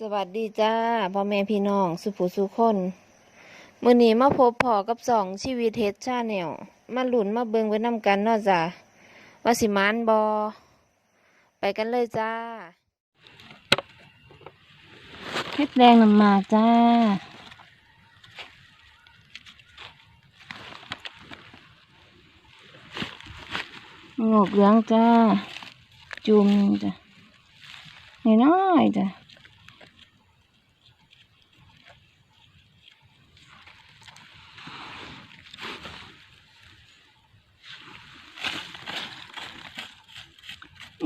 สวัสดีจ้าพ่อแม่พี่น้องสุผูสุคนมื้อนี้มาพบพ่อกับสองชีวิตเฮ็ดชาแนลมาหลุนมาเบิงไว้นำกันเนาะจ้าว่าสิมานบอ ไปกันเลยจ้าเฮ็ดแดงนำมาจ้า งอกเหลืองจ้า จุ่มจ้ะน้อยๆจ้ะ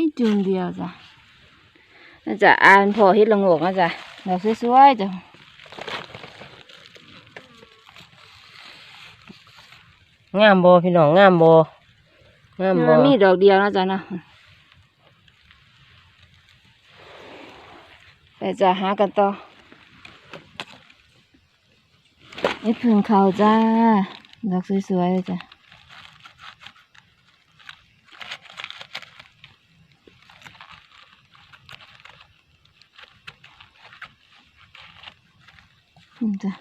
นี่จุ่มเดียวจ้ะน่าจะอ่านพอเฮ็ดละโงกนะจ้ะดอกสวยๆจ้ะงามบ่พี่น้องงามบ่งามบ่มีดอกเดียวนะจ๊ะนะไปจ้ะหากันต่อนี่พึ่งเขาจ้า ดอกสวยๆเลยจ้ะนี่จ้ะ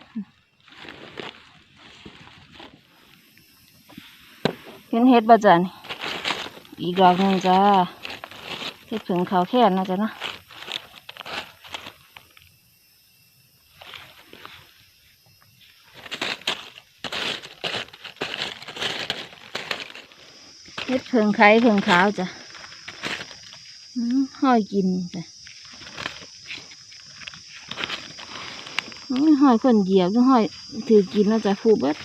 เห็นเห็ดบ่จ้ะนี่อีกดอกหนึ่งจ้าเห็ดผึ่งเขาแค่นนะจ๊ะนะเห็ดผึ่งไข่ผึ่งขาวจ้ะห้อยกินจ้ะห้อยคนเหยียบหรือห้อยถือกินนะจ๊ะฟูเบิด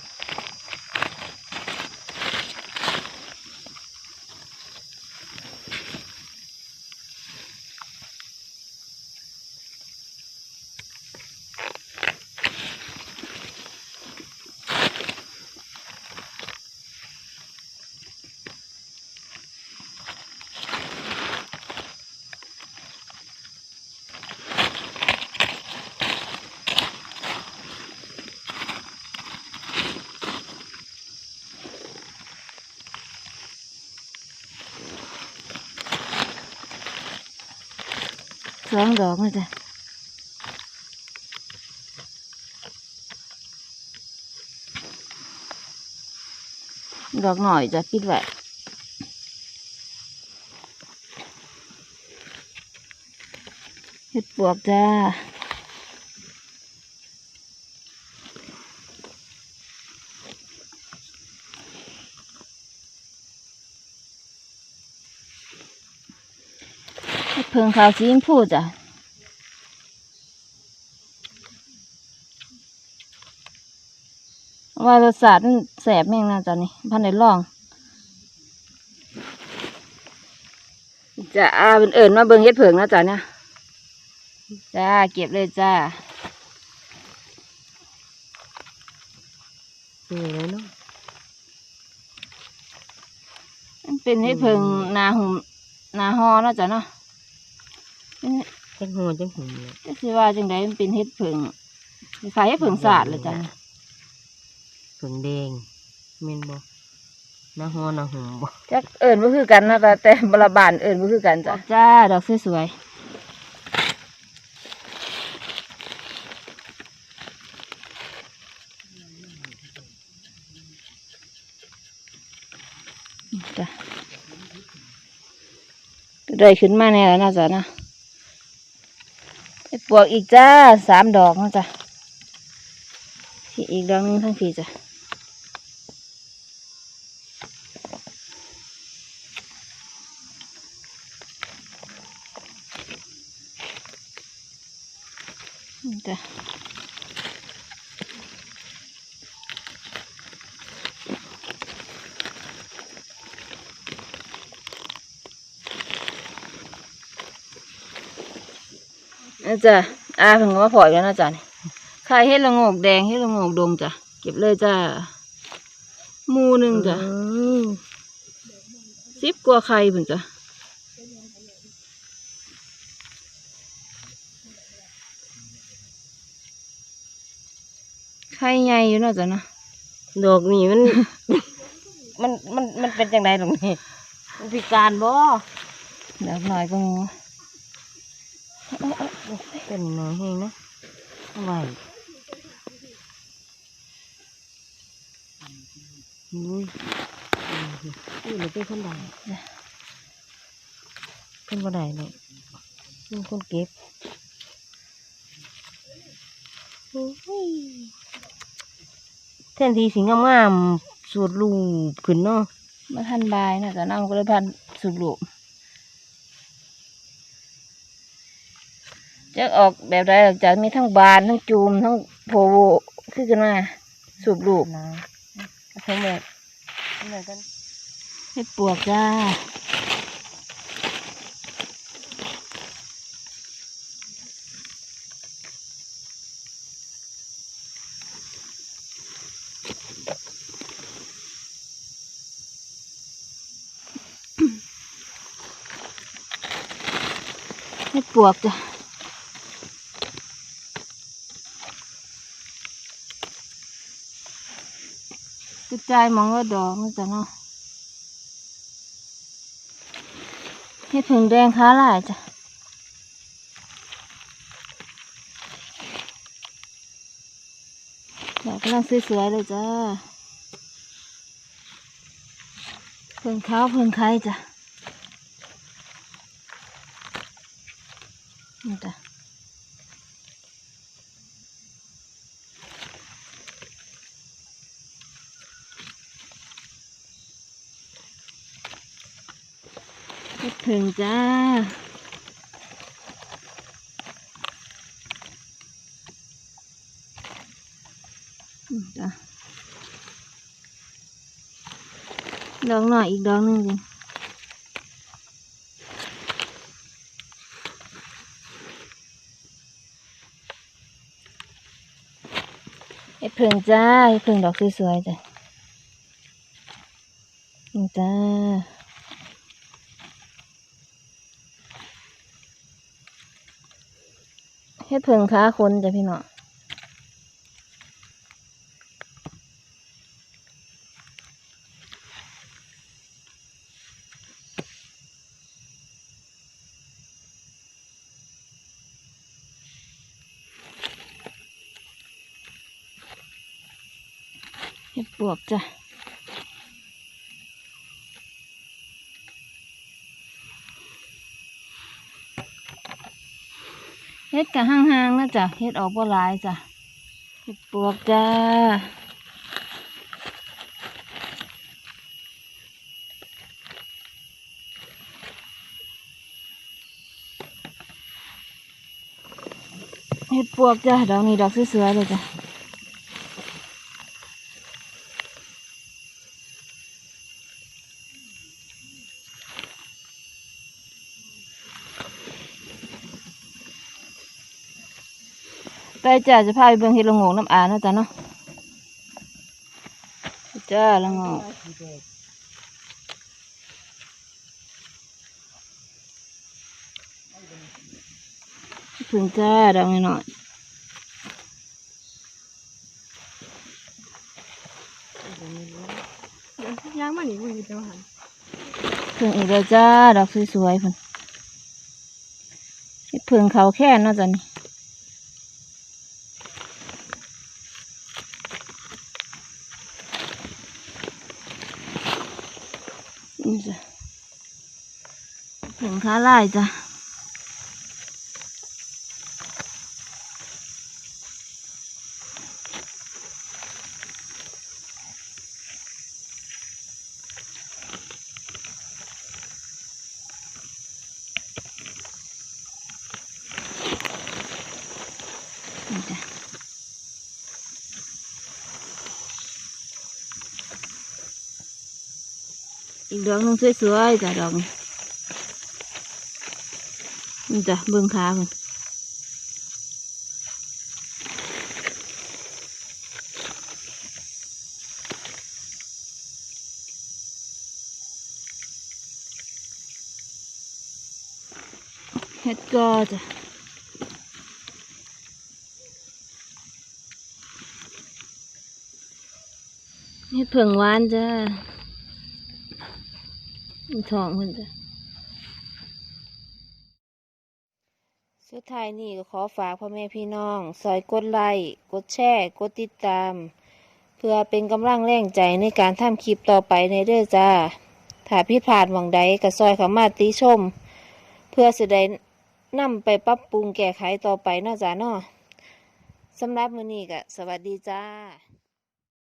สองดอกนะจ๊ะดอกหน่อยจะปิดไว้เห็ดปวกจ้า เห็ดเพิงขาวสีชมพูจ้ะว่ารสชาติมันแสบแม่งนะจ๊ะนี่พันได้ลองจะอาเป็นเอิญมาเบิ่งเฮ็ดเผิงนะจ๊ะเนี่ยจ้าเก็บเลยจ้านี่แล้วเนาะมันเป็นเฮ็ดเผิงนาหุ่มนาฮอเนาะจ๊ะเนาะ จังหัวจังหุ่มเนี่ยก็คือว่าจังไดมันเป็นเฮ็ดเผิงคล้ายๆเฮ็ดเผิงสาดเลยจ้ะผึ่งแดงแม่นบ่หน้าหัวหน้าหุ่มบ่จักเอิญบ่คือกันนะแต่แต่บรบานเอิญบ่คือกันจ้ะจ้าดอกสวยๆจ้ะได้ขึ้นมาแน่แล้วนะจ๊ะนะเฮ็ดป วกอีกจ้าสามดอกนะจ๊ะที่อีกดอกนึงทั้งผีจ้ะจ้ะ นี่จ้ะอาเพิ่งมาพออีกแล้วนะจ๊ะนี่ไข่เฮ็ดละโงกแดงเฮ็ดละโงกดงจ้ะเก็บเลยจ้ะหมูหนึ่งจ้ะอืมสิบกว่าไข่เพิ่นจ้ะไข่ใหญ่อยู่เนาะจ้ะเนาะดอกนี่มัน มันมันมันเป็นจังไดตรงนี้มันพิการบ่เดี๋ยวหน่อยก็งู เป็นหน้อยเองนะเอาไว้อุ้ยอุ้ยเลยเป็นคนใดเป็นบ่ได้เลยเป็นคนเก็บอุ้ยแทนที่สิงงามๆสูดลูบขึ้นเนาะมาทันบายนะจ้ะนั่งก็เลยพันสุบลูก จะออกแบบใดหลังจากมีทั้งบานทั้งจูมทั้งโพโวขึ้นกันมาสูบลูกนะทำแบบทำแบบกันเฮ็ดปวกจ้าเฮ็ดปวกจ้ะ กระจมองละดอกนี่จ้ะเนาะเห็ดผึ่งแดงค้าหลายจ้ะดอกกำลังสวยๆเลยจ้าเพิ่งขาวเพิ่งไข่จ้ะนี่จ้ะ เห็ดผึ่งจ้าอืมจ้ะดอกหน่อยอีกดอกหนึ่งสิเห็ดเพิ่งจ้าเห็ดเพิ่งดอกสวยๆจ้ะจ้า เห็ดเพิงค้าคนจ้ะพี่น้องเห็ดปวกจ้ะ เฮ็ดกะห่างๆนะจ้ะเฮ็ดออกบ่หลายจ้ะเฮ็ดปวกจ้าเฮ็ดปวกจ้ะดอกนี้ดอกสวยๆเลยจ้ะ ไปจ้าจะพาไปเบิ่งเห็ดละโงกน้ำอาเนาะจ้ะเนาะจ้าละโงกถึงจ้าดอกน้อยย่างมาหนิมึงจะมาหันๆถึงอีกแล้วจ้าดอกสวยๆพุ่นเห็ดเพิ่งเขาแค่นเนาะจ้ะนี่นี่ เพิ่งขาลายจ้ะเนี่จ้ะอีกดอกหนึงสวยๆจ้อกนี้นี่จ้ะเบิ่งขาเพิ่นเฮ็ดกอจ้ะนี่เผิงหวานจ้ามีทองคนจ้ะ ท้ายนี่ก็ขอฝากพ่อแม่พี่น้อง ซอยกดไลค์กดแชร์กดติดตาม เพื่อเป็นกำลังแรงใจในการทำคลิปต่อไปในเด้อจ้าถ้าพิดพลาดหวังใดก็ซอยเขามาติชม เพื่อสิได้นำไปปรับปรุงแก้ไขต่อไปเนาะจ้าเนาะสำหรับมื้อนี้ก็สวัสดีจ้า